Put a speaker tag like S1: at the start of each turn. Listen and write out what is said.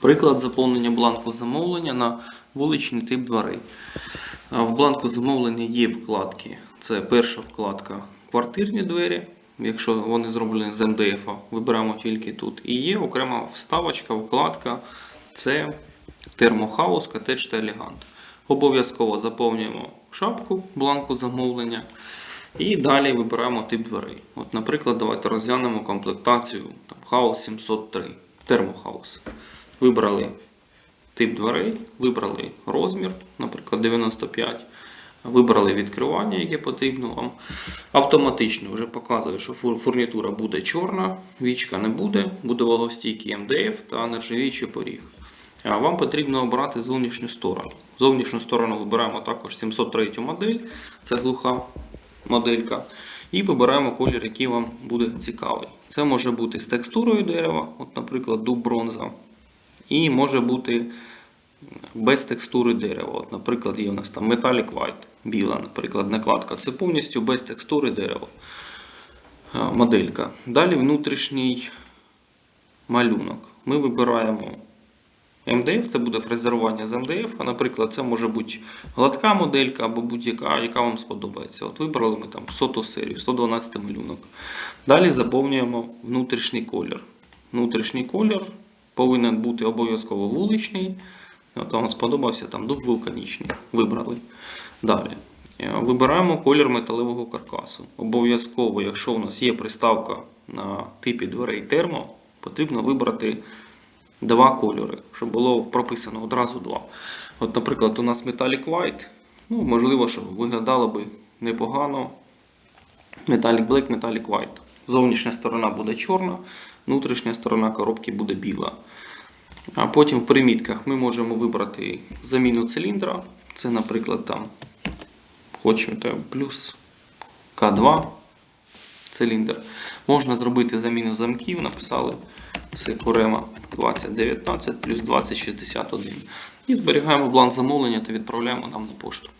S1: Приклад заповнення бланку замовлення на вуличний тип дверей. В бланку замовлення є вкладки. Це перша вкладка квартирні двері. Якщо вони зроблені з МДФ, вибираємо тільки тут. І є окрема вставочка, вкладка це термохаус, котедж та елегант. Обов'язково заповнюємо шапку бланку замовлення. І далі вибираємо тип дверей. От, наприклад, давайте розглянемо комплектацію там, Хаус 703, термохаус. Вибрали тип дверей, вибрали розмір, наприклад, 95. Вибрали відкривання, яке потрібно вам. Автоматично вже показує, що фурнітура буде чорна, вічка не буде, буде вологостійкий МДФ та нержавіючий поріг. А вам потрібно обрати зовнішню сторону. Зовнішню сторону вибираємо також 703 модель, це глуха моделька. І вибираємо колір, який вам буде цікавий. Це може бути з текстурою дерева, от, наприклад, дуб бронза. І може бути без текстури дерева. От, наприклад, є у нас там Metallic White, біла, наприклад, накладка. Це повністю без текстури дерева. Моделька. Далі внутрішній малюнок. Ми вибираємо МДФ, це буде фрезерування з МДФ, а наприклад, це може бути гладка моделька або будь-яка, яка вам сподобається. От вибрали ми там 100 серію, 112 малюнок. Далі заповнюємо внутрішній колір. Внутрішній колір повинен бути обов'язково вуличний. От вам сподобався там дуб вулканічний. Вибрали. Далі. Е, Вибираємо колір металевого каркасу. Обов'язково, якщо у нас є приставка на типі дверей термо, потрібно вибрати два кольори, щоб було прописано одразу два. От, наприклад, у нас Metallic White. Ну, можливо, що виглядало би непогано. Metallic Black, Metallic White. Зовнішня сторона буде чорна, внутрішня сторона коробки буде біла. А потім в примітках ми можемо вибрати заміну циліндра. Це, наприклад, там хочете плюс К2 циліндр. Можна зробити заміну замків, написали Секурема 2019 плюс 2061. І зберігаємо бланк замовлення та відправляємо нам на пошту.